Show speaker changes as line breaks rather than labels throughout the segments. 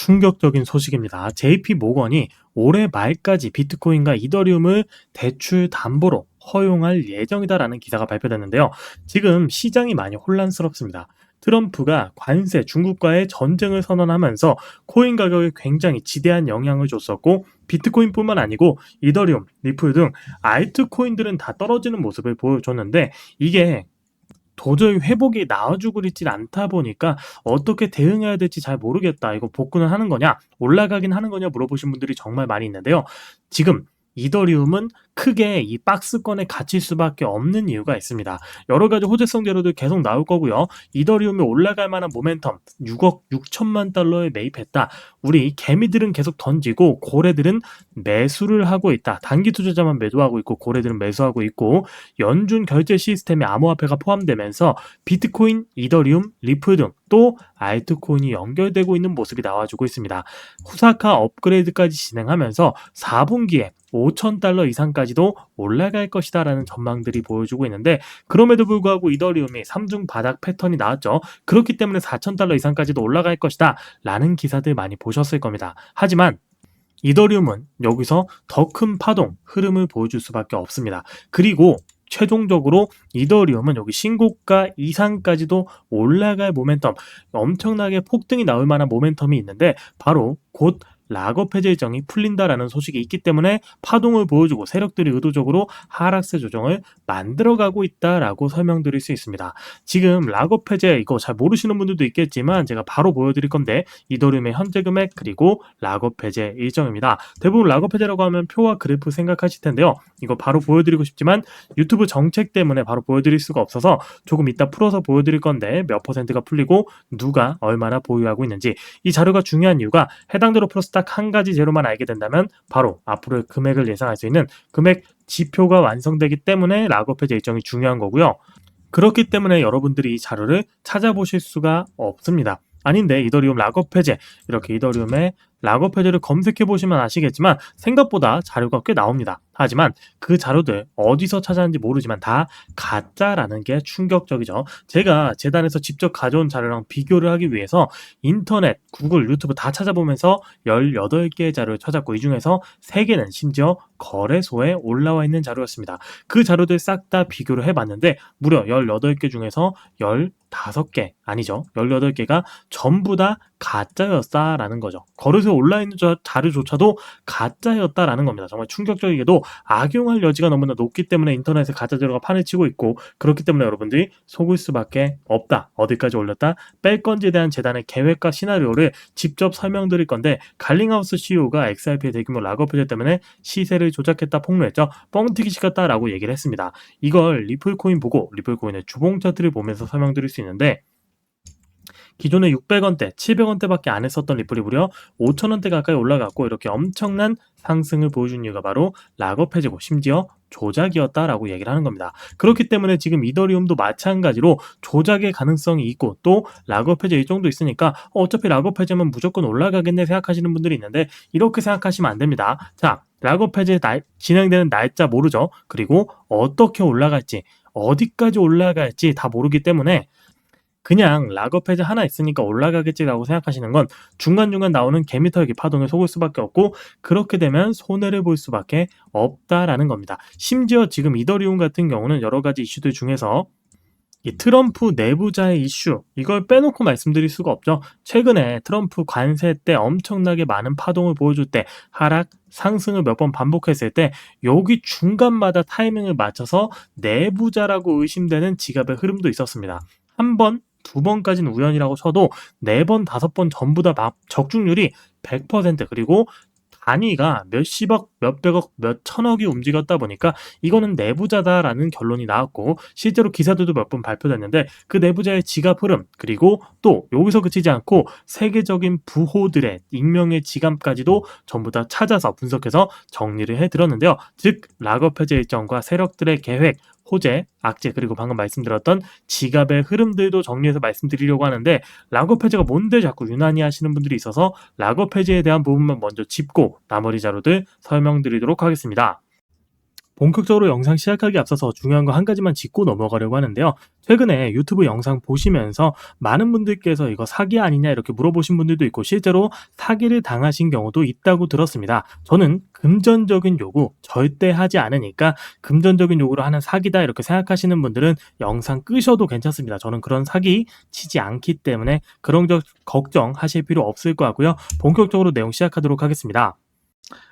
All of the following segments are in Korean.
충격적인 소식입니다. JP 모건이 올해 말까지 비트코인과 이더리움을 대출 담보로 허용할 예정이다라는 기사가 발표됐는데요. 지금 시장이 많이 혼란스럽습니다. 트럼프가 관세 중국과의 전쟁을 선언하면서 코인 가격에 굉장히 지대한 영향을 줬었고 비트코인뿐만 아니고 이더리움, 리플 등 알트 코인들은 다 떨어지는 모습을 보여줬는데 이게 도저히 회복이 나와주고 있지 않다 보니까 어떻게 대응해야 될지 잘 모르겠다. 이거 복구는 하는 거냐? 올라가긴 하는 거냐? 물어보신 분들이 정말 많이 있는데요. 지금 이더리움은 크게 이 박스권에 갇힐 수밖에 없는 이유가 있습니다. 여러 가지 호재성 재료들 계속 나올 거고요. 이더리움이 올라갈 만한 모멘텀 6억 6천만 달러에 매입했다. 우리 개미들은 계속 던지고 고래들은 매수를 하고 있다. 단기 투자자만 매도하고 있고 고래들은 매수하고 있고 연준 결제 시스템에 암호화폐가 포함되면서 비트코인, 이더리움, 리플 등 또 알트코인이 연결되고 있는 모습이 나와주고 있습니다. 후사카 업그레이드까지 진행하면서 4분기에 5천 달러 이상까지도 올라갈 것이다 라는 전망들이 보여주고 있는데 그럼에도 불구하고 이더리움이 3중 바닥 패턴이 나왔죠. 그렇기 때문에 4천 달러 이상까지도 올라갈 것이다 라는 기사들 많이 보셨을 겁니다. 하지만 이더리움은 여기서 더 큰 파동, 흐름을 보여줄 수밖에 없습니다. 그리고 최종적으로 이더리움은 여기 신고가 이상까지도 올라갈 모멘텀, 엄청나게 폭등이 나올 만한 모멘텀이 있는데 바로 곧 락업 해제 일정이 풀린다라는 소식이 있기 때문에 파동을 보여주고 세력들이 의도적으로 하락세 조정을 만들어가고 있다라고 설명드릴 수 있습니다. 지금 락업 해제 이거 잘 모르시는 분들도 있겠지만 제가 바로 보여드릴 건데 이더리움의 현재 금액 그리고 락업 해제 일정입니다. 대부분 락업 해제라고 하면 표와 그래프 생각하실 텐데요. 이거 바로 보여드리고 싶지만 유튜브 정책 때문에 바로 보여드릴 수가 없어서 조금 이따 풀어서 보여드릴 건데 몇 퍼센트가 풀리고 누가 얼마나 보유하고 있는지 이 자료가 중요한 이유가 해당 대로 플러스 딱 한 가지 재료만 알게 된다면 바로 앞으로의 금액을 예상할 수 있는 금액 지표가 완성되기 때문에 락업 해제 일정이 중요한 거고요. 그렇기 때문에 여러분들이 이 자료를 찾아보실 수가 없습니다. 아닌데 이더리움 락업 해제 이렇게 이더리움의 해제를 검색해 보시면 아시겠지만 생각보다 자료가 꽤 나옵니다. 하지만 그 자료들 어디서 찾았는지 모르지만 다 가짜라는 게 충격적이죠. 제가 재단에서 직접 가져온 자료랑 비교를 하기 위해서 인터넷, 구글, 유튜브 다 찾아보면서 18개의 자료를 찾았고 이 중에서 3개는 심지어 거래소에 올라와 있는 자료였습니다. 그 자료들 싹 다 비교를 해봤는데 무려 18개 중에서 15개 아니죠. 18개가 전부 다 가짜였다라는 거죠. 거래소에 올라있는 자료조차도 가짜였다라는 겁니다. 정말 충격적이게도 악용할 여지가 너무나 높기 때문에 인터넷에 가짜 자료가 판을 치고 있고 그렇기 때문에 여러분들이 속을 수밖에 없다. 어디까지 올렸다? 뺄 건지에 대한 재단의 계획과 시나리오를 직접 설명드릴 건데 갈링하우스 CEO가 XRP의 대규모 락업 해제 때문에 시세를 조작했다 폭로했죠. 뻥튀기 시켰다라고 얘기를 했습니다. 이걸 리플코인 보고 리플코인의 주봉 차트를 보면서 설명드릴 수 있는데 기존에 600원대, 700원대밖에 안 했었던 리플이 무려 5천원대 가까이 올라갔고 이렇게 엄청난 상승을 보여준 이유가 바로 락업 해제고 심지어 조작이었다라고 얘기를 하는 겁니다. 그렇기 때문에 지금 이더리움도 마찬가지로 조작의 가능성이 있고 또 락업 해제 일정도 있으니까 어, 어차피 락업 해제면 무조건 올라가겠네 생각하시는 분들이 있는데 이렇게 생각하시면 안 됩니다. 자, 락업 해제 날, 진행되는 날짜 모르죠. 그리고 어떻게 올라갈지 어디까지 올라갈지 다 모르기 때문에 그냥 락업 해제 하나 있으니까 올라가겠지라고 생각하시는 건 중간중간 나오는 개미털기 파동에 속을 수밖에 없고 그렇게 되면 손해를 볼 수밖에 없다라는 겁니다. 심지어 지금 이더리움 같은 경우는 여러 가지 이슈들 중에서 이 트럼프 내부자의 이슈 이걸 빼놓고 말씀드릴 수가 없죠. 최근에 트럼프 관세 때 엄청나게 많은 파동을 보여줄 때 하락 상승을 몇 번 반복했을 때 여기 중간마다 타이밍을 맞춰서 내부자라고 의심되는 지갑의 흐름도 있었습니다. 한번 두 번까지는 우연이라고 쳐도 네 번, 다섯 번 전부 다 적중률이 100% 그리고 단위가 몇십억, 몇백억, 몇천억이 움직였다 보니까 이거는 내부자다라는 결론이 나왔고 실제로 기사들도 몇 번 발표됐는데 그 내부자의 지갑 흐름 그리고 또 여기서 그치지 않고 세계적인 부호들의 익명의 지갑까지도 전부 다 찾아서 분석해서 정리를 해드렸는데요. 즉 락업 해제 일정과 세력들의 계획 호재, 악재 그리고 방금 말씀드렸던 지갑의 흐름들도 정리해서 말씀드리려고 하는데 락업 해제가 뭔데 자꾸 유난히 하시는 분들이 있어서 락업 해제에 대한 부분만 먼저 짚고 나머지 자료들 설명드리도록 하겠습니다. 본격적으로 영상 시작하기 앞서서 중요한 거 한 가지만 짚고 넘어가려고 하는데요. 최근에 유튜브 영상 보시면서 많은 분들께서 이거 사기 아니냐 이렇게 물어보신 분들도 있고 실제로 사기를 당하신 경우도 있다고 들었습니다. 저는 금전적인 요구 절대 하지 않으니까 금전적인 요구로 하는 사기다 이렇게 생각하시는 분들은 영상 끄셔도 괜찮습니다. 저는 그런 사기 치지 않기 때문에 그런 적 걱정하실 필요 없을 것 같고요. 본격적으로 내용 시작하도록 하겠습니다.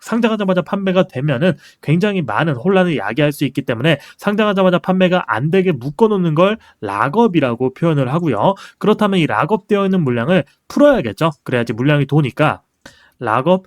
상장하자마자 판매가 되면은 굉장히 많은 혼란을 야기할 수 있기 때문에 상장하자마자 판매가 안 되게 묶어놓는 걸 락업이라고 표현을 하고요. 그렇다면 이 락업되어 있는 물량을 풀어야겠죠. 그래야지 물량이 도니까 락업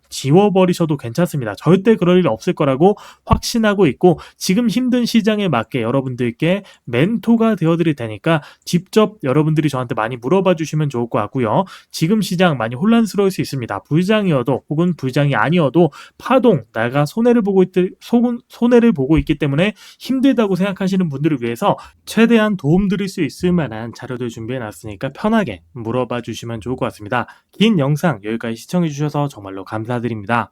지워버리셔도 괜찮습니다. 절대 그럴 일 없을 거라고 확신하고 있고 지금 힘든 시장에 맞게 여러분들께 멘토가 되어드릴 테니까 직접 여러분들이 저한테 많이 물어봐 주시면 좋을 것 같고요. 지금 시장 많이 혼란스러울 수 있습니다. 불장이어도 혹은 불장이 아니어도 파동 내가 손해를 보고 있 손해를 보고 있기 때문에 힘들다고 생각하시는 분들을 위해서 최대한 도움 드릴 수 있을 만한 자료들 준비해 놨으니까 편하게 물어봐 주시면 좋을 것 같습니다. 긴 영상 여기까지 시청해 주셔서 정말로 감사드립니다.